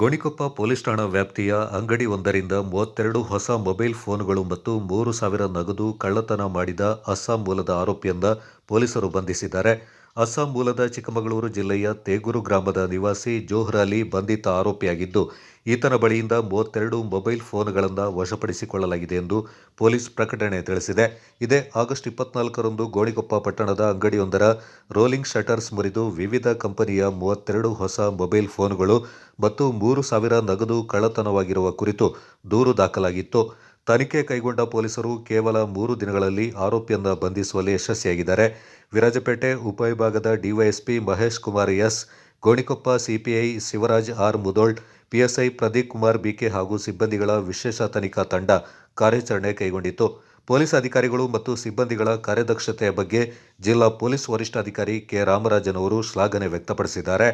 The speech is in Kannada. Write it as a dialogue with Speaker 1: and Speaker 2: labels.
Speaker 1: ಗೋಣಿಕೊಪ್ಪ ಪೊಲೀಸ್ ಠಾಣಾ ವ್ಯಾಪ್ತಿಯ ಅಂಗಡಿ ಒಂದರಿಂದ ಮೂವತ್ತೆರಡು ಹೊಸ ಮೊಬೈಲ್ ಫೋನ್ಗಳು ಮತ್ತು ಮೂರು ಸಾವಿರ ನಗದು ಕಳ್ಳತನ ಮಾಡಿದ ಅಸ್ಸಾಂ ಮೂಲದ ಆರೋಪಿಯಿಂದ ಪೊಲೀಸರು ಬಂಧಿಸಿದ್ದಾರೆ. ಅಸ್ಸಾಂ ಮೂಲದ ಚಿಕ್ಕಮಗಳೂರು ಜಿಲ್ಲೆಯ ತೇಗೂರು ಗ್ರಾಮದ ನಿವಾಸಿ ಜೋಹರ್ ಅಲಿ ಬಂಧಿತ ಆರೋಪಿಯಾಗಿದ್ದು, ಈತನ ಬಳಿಯಿಂದ ಮೂವತ್ತೆರಡು ಮೊಬೈಲ್ ಫೋನ್ಗಳನ್ನು ವಶಪಡಿಸಿಕೊಳ್ಳಲಾಗಿದೆ ಎಂದು ಪೊಲೀಸ್ ಪ್ರಕಟಣೆ ತಿಳಿಸಿದೆ. ಇದೇ ಆಗಸ್ಟ್ ಇಪ್ಪತ್ನಾಲ್ಕರಂದು ಗೋಣಿಕೊಪ್ಪ ಪಟ್ಟಣದ ಅಂಗಡಿಯೊಂದರ ರೋಲಿಂಗ್ ಶಟರ್ಸ್ ಮುರಿದು ವಿವಿಧ ಕಂಪನಿಯ ಮೂವತ್ತೆರಡು ಹೊಸ ಮೊಬೈಲ್ ಫೋನ್ಗಳು ಮತ್ತು ಮೂರು ಸಾವಿರ ನಗದು ಕಳ್ಳತನವಾಗಿರುವ ಕುರಿತು ದೂರು ದಾಖಲಾಗಿತ್ತು. ತನಿಖೆ ಕೈಗೊಂಡ ಪೊಲೀಸರು ಕೇವಲ ಮೂರು ದಿನಗಳಲ್ಲಿ ಆರೋಪಿಯನ್ನ ಬಂಧಿಸುವಲ್ಲಿ ಯಶಸ್ವಿಯಾಗಿದ್ದಾರೆ. ವಿರಾಜಪೇಟೆ ಉಪವಿಭಾಗದ DYSP Mahesh Kumar S, Gonikoppa CPI Shivaraj R Mudhol, PSI Pradeep Kumar BK ಹಾಗೂ ಸಿಬ್ಬಂದಿಗಳ ವಿಶೇಷ ತನಿಖಾ ತಂಡ ಕಾರ್ಯಾಚರಣೆ ಕೈಗೊಂಡಿತು ಪೊಲೀಸ್ ಅಧಿಕಾರಿಗಳು ಮತ್ತು ಸಿಬ್ಬಂದಿಗಳ ಕಾರ್ಯದಕ್ಷತೆಯ ಬಗ್ಗೆ ಜಿಲ್ಲಾ ಪೊಲೀಸ್ ವರಿಷ್ಠಾಧಿಕಾರಿ ಕೆ ರಾಮರಾಜನ್ ಅವರು ಶ್ಲಾಘನೆ ವ್ಯಕ್ತಪಡಿಸಿದ್ದಾರೆ.